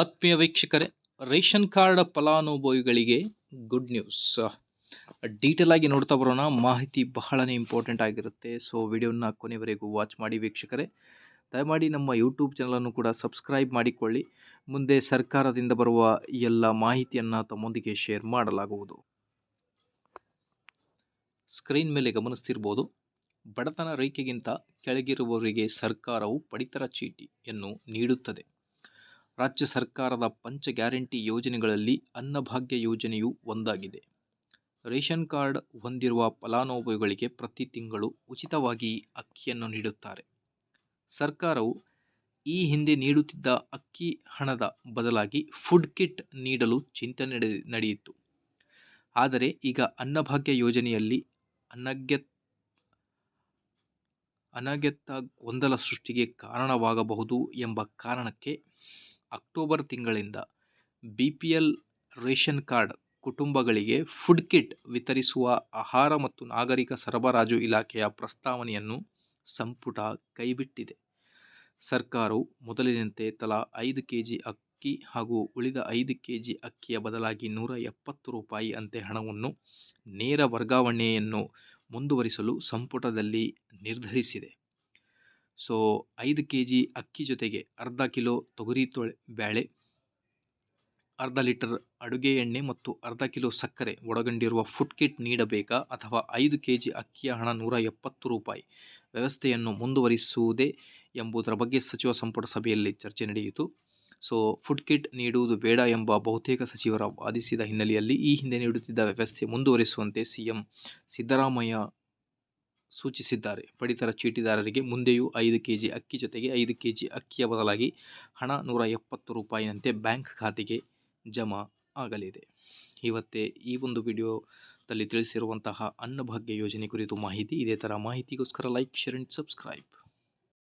ಆತ್ಮೀಯ ವೀಕ್ಷಕರೇ, ration card ಫಲಾನುಭವಿಗಳಿಗೆ ಗುಡ್ ನ್ಯೂಸ್ ಡೀಟೇಲ್ ಆಗಿ ನೋಡ್ತಾ ಬರೋಣ. ಮಾಹಿತಿ ಬಹಳನೇ ಇಂಪಾರ್ಟೆಂಟ್ ಆಗಿರುತ್ತೆ. ಸೊ ವಿಡಿಯೋನ ಕೊನೆವರೆಗೂ ವಾಚ್ ಮಾಡಿ ವೀಕ್ಷಕರೇ. ದಯಮಾಡಿ ನಮ್ಮ ಯೂಟ್ಯೂಬ್ ಚಾನಲನ್ನು ಕೂಡ ಸಬ್ಸ್ಕ್ರೈಬ್ ಮಾಡಿಕೊಳ್ಳಿ. ಮುಂದೆ ಸರ್ಕಾರದಿಂದ ಬರುವ ಎಲ್ಲ ಮಾಹಿತಿಯನ್ನು ತಮ್ಮೊಂದಿಗೆ ಶೇರ್ ಮಾಡಲಾಗುವುದು. ಸ್ಕ್ರೀನ್ ಮೇಲೆ ಗಮನಿಸ್ತಿರ್ಬೋದು. ಬಡತನ ರೇಖೆಗಿಂತ ಕೆಳಗಿರುವವರಿಗೆ ಸರ್ಕಾರವು ಪಡಿತರ ಚೀಟಿಯನ್ನು ನೀಡುತ್ತದೆ. ರಾಜ್ಯ ಸರ್ಕಾರದ ಪಂಚ ಗ್ಯಾರಂಟಿ ಯೋಜನೆಗಳಲ್ಲಿ ಅನ್ನಭಾಗ್ಯ ಯೋಜನೆಯು ಒಂದಾಗಿದೆ. ರೇಷನ್ ಕಾರ್ಡ್ ಹೊಂದಿರುವ ಫಲಾನುಭವಿಗಳಿಗೆ ಪ್ರತಿ ತಿಂಗಳು ಉಚಿತವಾಗಿ ಅಕ್ಕಿಯನ್ನು ನೀಡುತ್ತಾರೆ. ಸರ್ಕಾರವು ಈ ಹಿಂದೆ ನೀಡುತ್ತಿದ್ದ ಅಕ್ಕಿ ಹಣದ ಬದಲಾಗಿ ಫುಡ್ ಕಿಟ್ ನೀಡಲು ಚಿಂತನೆ ನಡೆ, ನಡೆಯಿತು. ಆದರೆ ಈಗ ಅನ್ನಭಾಗ್ಯ ಯೋಜನೆಯಲ್ಲಿ ಅನಗ್ಯ ಅನಗತ್ಯ ಗೊಂದಲ ಸೃಷ್ಟಿಗೆ ಕಾರಣವಾಗಬಹುದು ಎಂಬ ಕಾರಣಕ್ಕೆ ಅಕ್ಟೋಬರ್ ತಿಂಗಳಿಂದ B P L ration card ಕುಟುಂಬಗಳಿಗೆ ಫುಡ್ ಕಿಟ್ ವಿತರಿಸುವ ಆಹಾರ ಮತ್ತು ನಾಗರಿಕ ಸರಬರಾಜು ಇಲಾಖೆಯ ಪ್ರಸ್ತಾವನೆಯನ್ನು ಸಂಪುಟ ಕೈಬಿಟ್ಟಿದೆ. ಸರ್ಕಾರವು ಮೊದಲಿನಂತೆ ತಲಾ ಐದು ಕೆ ಜಿ ಅಕ್ಕಿ ಹಾಗೂ ಉಳಿದ ಐದು ಕೆ ಜಿ ಅಕ್ಕಿಯ ಬದಲಾಗಿ ನೂರ ಎಪ್ಪತ್ತು ರೂಪಾಯಿ ಅಂತೆ ಹಣವನ್ನು ನೇರ ವರ್ಗಾವಣೆಯನ್ನು ಮುಂದುವರಿಸಲು ಸಂಪುಟದಲ್ಲಿ ನಿರ್ಧರಿಸಿದೆ. ಸೊ, ಐದು ಕೆ ಜಿ ಅಕ್ಕಿ ಜೊತೆಗೆ ಅರ್ಧ ಕಿಲೋ ತೊಗರಿ ತೊಳೆ ಬೇಳೆ ಅರ್ಧ ಲೀಟರ್ ಅಡುಗೆ ಎಣ್ಣೆ ಮತ್ತು ಅರ್ಧ ಕಿಲೋ ಸಕ್ಕರೆ ಒಳಗೊಂಡಿರುವ ಫುಡ್ ಕಿಟ್ ನೀಡಬೇಕಾ ಅಥವಾ ಐದು ಕೆ ಜಿ ಅಕ್ಕಿಯ ಹಣ ನೂರ ಎಪ್ಪತ್ತು ರೂಪಾಯಿ ವ್ಯವಸ್ಥೆಯನ್ನು ಮುಂದುವರಿಸುವುದೇ ಎಂಬುದರ ಬಗ್ಗೆ ಸಚಿವ ಸಂಪುಟ ಸಭೆಯಲ್ಲಿ ಚರ್ಚೆ ನಡೆಯಿತು. ಸೊ, ಫುಡ್ ಕಿಟ್ ನೀಡುವುದು ಬೇಡ ಎಂಬ ಬಹುತೇಕ ಸಚಿವರ ವಾದಿಸಿದ ಹಿನ್ನೆಲೆಯಲ್ಲಿ ಈ ಹಿಂದೆ ನೀಡುತ್ತಿದ್ದ ವ್ಯವಸ್ಥೆ ಮುಂದುವರಿಸುವಂತೆ ಸಿಎಂ ಸಿದ್ದರಾಮಯ್ಯ ಸೂಚಿಸಿದ್ದಾರೆ. ಪಡಿತರ ಚೀಟಿದಾರರಿಗೆ ಮುಂದೆಯೂ ಐದು ಕೆಜಿ ಅಕ್ಕಿ ಜೊತೆಗೆ ಐದು ಕೆಜಿ ಅಕ್ಕಿಯ ಬದಲಾಗಿ ಹಣ ನೂರ ಎಪ್ಪತ್ತು ರೂಪಾಯಿನಂತೆ ಬ್ಯಾಂಕ್ ಖಾತೆಗೆ ಜಮಾ ಆಗಲಿದೆ. ಇವತ್ತೇ ಈ ಒಂದು ವಿಡಿಯೋದಲ್ಲಿ ತಿಳಿಸಿರುವಂತಹ ಅನ್ನಭಾಗ್ಯ ಯೋಜನೆ ಕುರಿತು ಮಾಹಿತಿ ಇದೇ ಥರ ಮಾಹಿತಿಗೋಸ್ಕರ ಲೈಕ್, ಶೇರ್ ಆ್ಯಂಡ್ ಸಬ್ಸ್ಕ್ರೈಬ್.